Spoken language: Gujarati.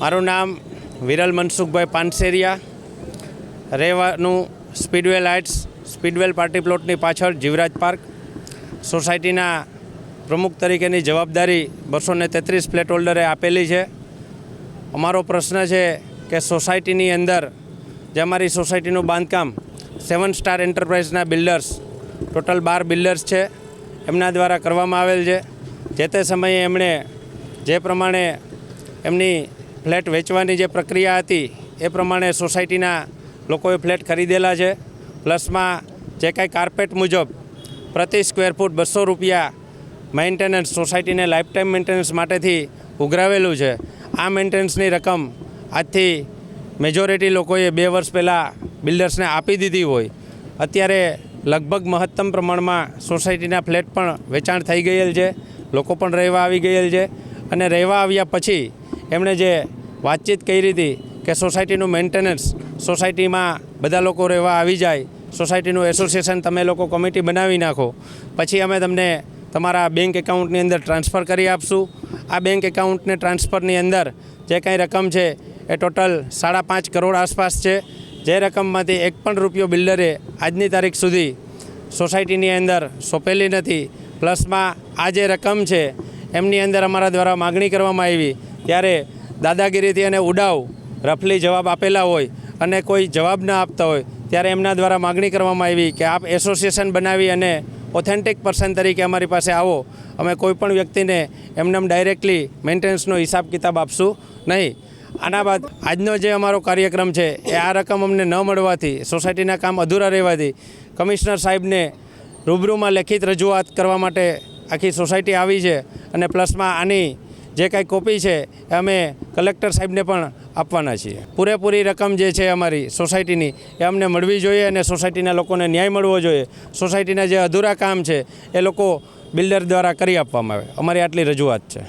મારું નામ વિરલ મનસુખભાઈ પાનસેરિયા. રહેવાનું સ્પીડવેલ હાઇટ્સ, સ્પીડવેલ પાર્ટી પ્લોટની પાછળ જીવરાજ પાર્ક. સોસાયટીના પ્રમુખ તરીકેની જવાબદારી બસો ને તેત્રીસ ફ્લેટ હોલ્ડરે આપેલી છે. અમારો પ્રશ્ન છે કે સોસાયટીની અંદર, જે અમારી સોસાયટીનું બાંધકામ, સેવન સ્ટાર એન્ટરપ્રાઇઝના બિલ્ડર્સ, ટોટલ બાર બિલ્ડર્સ છે, એમના દ્વારા કરવામાં આવેલ છે. જે તે સમયે એમણે જે પ્રમાણે એમની ફ્લેટ વેચવાની જે પ્રક્રિયા હતી, એ પ્રમાણે સોસાયટીના લોકોએ ફ્લેટ ખરીદેલા છે. પ્લસમાં જે કાંઈ કાર્પેટ મુજબ પ્રતિ સ્ક્વેર ફૂટ બસો રૂપિયા મેન્ટેનન્સ સોસાયટીને લાઈફ ટાઈમ મેન્ટેનન્સ માટેથી ઉઘરાવેલું છે. આ મેન્ટેનન્સની રકમ આજથી મેજોરિટી લોકોએ બે વર્ષ પહેલાં બિલ્ડર્સને આપી દીધી હોય. અત્યારે લગભગ મહત્તમ પ્રમાણમાં સોસાયટીના ફ્લેટ પણ વેચાણ થઈ ગયેલ છે. લોકો પણ રહેવા આવી ગયેલ છે. અને રહેવા આવ્યા પછી એમણે જે વાતચીત કરી હતી કે સોસાયટીનું મેન્ટેનન્સ, સોસાયટીમાં બધા લોકો રહેવા આવી જાય, સોસાયટીનું એસોસિએશન તમે લોકો કમિટી બનાવી નાખો, પછી અમે તમને તમારા બેંક એકાઉન્ટની અંદર ટ્રાન્સફર કરી આપશું. આ બેંક એકાઉન્ટને ટ્રાન્સફરની અંદર જે કાંઈ રકમ છે એ ટોટલ સાડા પાંચ કરોડ આસપાસ છે. જે રકમમાંથી એક પણ રૂપિયો બિલ્ડરે આજની તારીખ સુધી સોસાયટીની અંદર સોંપેલી નથી. પ્લસમાં આ જે રકમ છે, એમની અંદર અમારા દ્વારા માગણી કરવામાં આવી ત્યારે દાદાગીરીથી અને ઉડાવ રફલી જવાબ આપેલા હોય અને કોઈ જવાબ ન આપતા હોય, ત્યારે એમના દ્વારા માગણી કરવામાં આવી કે આપ એસોસિએશન બનાવી અને ઓથેન્ટિક પર્સન તરીકે અમારી પાસે આવો. અમે કોઈપણ વ્યક્તિને એમને ડાયરેક્ટલી મેન્ટેનન્સનો હિસાબ કિતાબ આપશું નહીં. આના બાદ આજનો જે અમારો કાર્યક્રમ છે, એ આ રકમ અમને ન મળવાથી, સોસાયટીના કામ અધૂરા રહેવાથી કમિશનર સાહેબને રૂબરૂમાં લેખિત રજૂઆત કરવા માટે આખી સોસાયટી આવી છે અને પ્લસમાં આની જે કાંઈ કોપી છે એ અમે કલેક્ટર સાહેબને પણ આપવાના છીએ. પૂરેપૂરી રકમ જે છે અમારી સોસાયટીની એ અમને મળવી જોઈએ અને સોસાયટીના લોકોને ન્યાય મળવો જોઈએ. સોસાયટીના જે અધૂરા કામ છે એ લોકો બિલ્ડર દ્વારા કરી આપવામાં આવે. અમારી આટલી રજૂઆત છે.